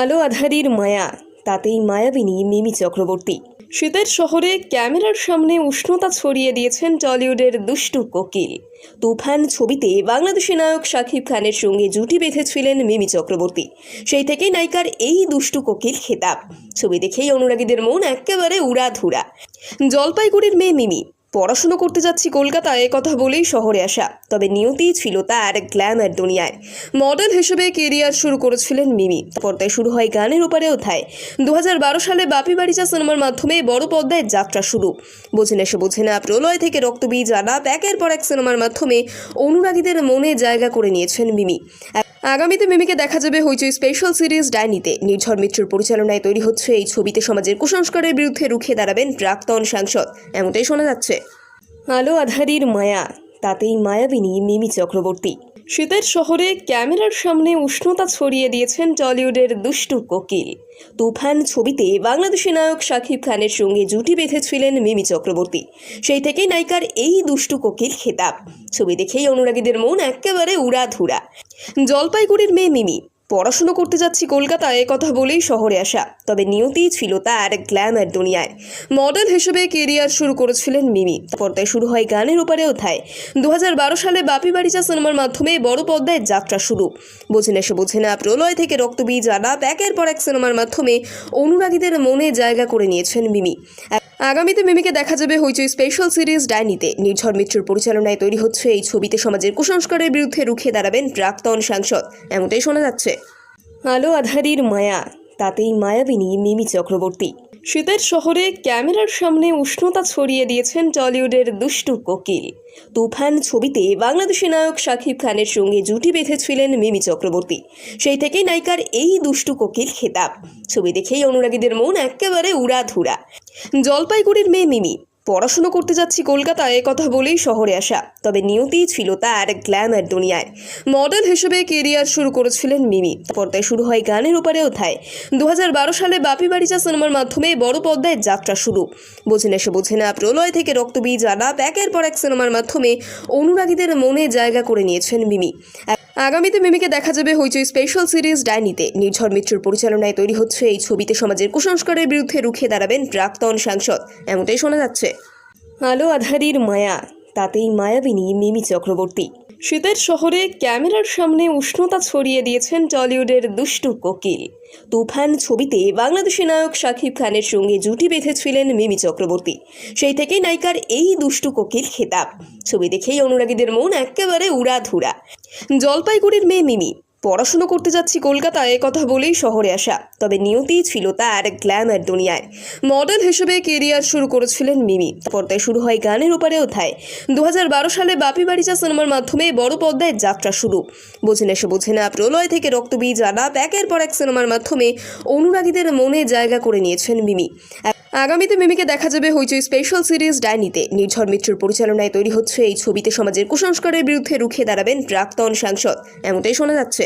আলো আধারির মায়া, তাতেই মায়াবিনী মিমি চক্রবর্তী। শীতের শহরে ক্যামেরার সামনে উষ্ণতা ছড়িয়ে দিয়েছেন টলিউডের দুষ্টু কোকিল। তুফান ছবিতে বাংলাদেশি নায়ক শাকিব খানের সঙ্গে জুটি বেঁধেছিলেন মিমি চক্রবর্তী। সেই থেকেই নায়িকার এই দুষ্টু কোকিল খেতাব। ছবি দেখেই অনুরাগীদের মন একেবারে উড়াধুরা। জলপাইগুড়ির মেয়ে মিমি পড়াশুনো করতে যাচ্ছি কলকাতায় কথা বলেই শহরে আসা। তবে নিয়তিই ছিল তার গ্ল্যামার দুনিয়ায়। মডেল হিসেবে কেরিয়ার শুরু করেছিলেন মিমি। পর্দায় শুরু হয় গানের উপরে ওঠায় দু সালে বাপি বাড়িচা সিনেমার মাধ্যমে বড় পর্দায় যাত্রা শুরু। বোঝে না সে বোঝে না, প্রলয় থেকে রক্তবীজ আলাপ, একের পর এক সিনেমার মাধ্যমে অনুরাগীদের মনে জায়গা করে নিয়েছেন মিমি। আগামীতে মিমিকে দেখা যাবে হইচই স্পেশাল সিরিজ ডাইনিতে। নির্ঝর মিত্রর পরিচালনায় তৈরি হচ্ছে এই ছবিতে সমাজের কুসংস্কারের বিরুদ্ধে রুখে দাঁড়াবেন প্রাক্তন সাংসদ, এমনটাই শোনা যাচ্ছে। আলো আধারির মায়া, তাতেই মায়াবিনী মিমি চক্রবর্তী। শীতের শহরে ক্যামেরার সামনে উষ্ণতা ছড়িয়ে দিয়েছেন টলিউডের দুষ্টু কোকিল। তুফান ছবিতে বাংলাদেশি নায়ক শাকিব খানের সঙ্গে জুটি বেঁধেছিলেন মিমি চক্রবর্তী। সেই থেকেই নায়িকার এই দুষ্টু কোকিল খেতাব। ছবি দেখেই অনুরাগীদের মন একেবারে উড়াধুরা। জলপাইগুড়ির মেয়ে মিমি পড়াশুনো করতে যাচ্ছি কলকাতায় কথা বলেই শহরে আসা। তবে নিয়তিই ছিল তার গ্ল্যামার দুনিয়ায়। মডেল হিসেবে কেরিয়ার শুরু করেছিলেন মিমি। পর্দায় শুরু হয় গানের উপরে ওঠায় দু সালে বাপি বাড়িচা সিনেমার মাধ্যমে বড় পর্দায় যাত্রা শুরু। বোঝে না সে বোঝে না, প্রলয় থেকে রক্তবীজ আলাপ একের পর এক সিনেমার মাধ্যমে অনুরাগীদের মনে জায়গা করে নিয়েছেন মিমি। আগামীতে মিমিকে দেখা যাবে হইচই স্পেশাল সিরিজ ডাইনিতে। নির্ঝর মিত্রর পরিচালনায় তৈরি হচ্ছে এই ছবিতে সমাজের কুসংস্কারের বিরুদ্ধে রুখে দাঁড়াবেন প্রাক্তন সাংসদ, এমনটাই শোনা যাচ্ছে। আলো আধারির মায়া, তাতেই মায়াবিনী মিমি চক্রবর্তী। শীতের শহরে ক্যামেরার সামনে উষ্ণতা ছড়িয়ে দিয়েছেন টলিউডের দুষ্টু কোকিল। তুফান ছবিতে বাংলাদেশি নায়ক শাকিব খানের সঙ্গে জুটি বেঁধেছিলেন মিমি চক্রবর্তী। সেই থেকেই নায়িকার এই দুষ্টু কোকিল খেতাব। ছবি দেখেই অনুরাগীদের মন একেবারে উড়াধুরা। জলপাইগুড়ির মেয়ে মিমি পড়াশুনো করতে যাচ্ছি কলকাতায় কথা বলেই শহরে আসা। তবে নিয়তিই ছিল তার গ্ল্যামার দুনিয়ায়। মডেল হিসেবে কেরিয়ার শুরু করেছিলেন মিমি। পর্দায় শুরু হয় গানের উপরে ওঠায় দু হাজার সালে বাপি বাড়িচা সিনেমার মাধ্যমে বড় পর্দায় যাত্রা শুরু। বোঝে না সে বোঝে না, প্রলয় থেকে রক্তবীজ আলাপ, একের পর এক সিনেমার মাধ্যমে অনুরাগীদের মনে জায়গা করে নিয়েছেন মিমি। আগামীতে মিমিকে দেখা যাবে হইচই স্পেশাল সিরিজ ডাইনিতে। নির্ঝর মিত্রর পরিচালনায় তৈরি হচ্ছে এই ছবিতে সমাজের কুসংস্কারের বিরুদ্ধে রুখে দাঁড়াবেন প্রাক্তন সাংসদ। এমনটাই শোনা যাচ্ছে। আলো আধারির মায়া, তাতেই মায়াবিনী মিমি চক্রবর্তী। শীতের শহরে ক্যামেরার সামনে উষ্ণতা ছড়িয়ে দিয়েছেন টলিউডের দুষ্টু কোকিল। তুফান ছবিতে বাংলাদেশি নায়ক শাকিব খানের সঙ্গে জুটি বেঁধেছিলেন মিমি চক্রবর্তী। সেই থেকেই নায়িকার এই দুষ্টু কোকিল খেতাব। ছবি দেখেই অনুরাগীদের মন একেবারে উড়াধুরা। জলপাইগুড়ির মেয়ে মিমি পড়াশুনো করতে যাচ্ছি কলকাতায় কথা বলেই শহরে আসা। তবে নিয়তিই ছিল তার গ্ল্যামার দুনিয়ায়। মডেল হিসেবে কেরিয়ার শুরু করেছিলেন মিমি। তারপর পর্দায় শুরু হয় গানের উপরে ওঠায় দু সালে বাপি বাড়িচা সিনেমার মাধ্যমে বড় পর্দায় যাত্রা শুরু। বোঝে না সে বোঝে না, প্রলয় থেকে রক্তবীজ আলাপ একের পর এক সিনেমার মাধ্যমে অনুরাগীদের মনে জায়গা করে নিয়েছেন মিমি। আগামীতে মিমিকে দেখা যাবে হইচই স্পেশাল সিরিজ ডাইনিতে। নির্ঝর মিত্রর পরিচালনায় তৈরি হচ্ছে এই ছবিতে সমাজের কুসংস্কারের বিরুদ্ধে রুখে দাঁড়াবেন প্রাক্তন সাংসদ, এমনটাই শোনা যাচ্ছে।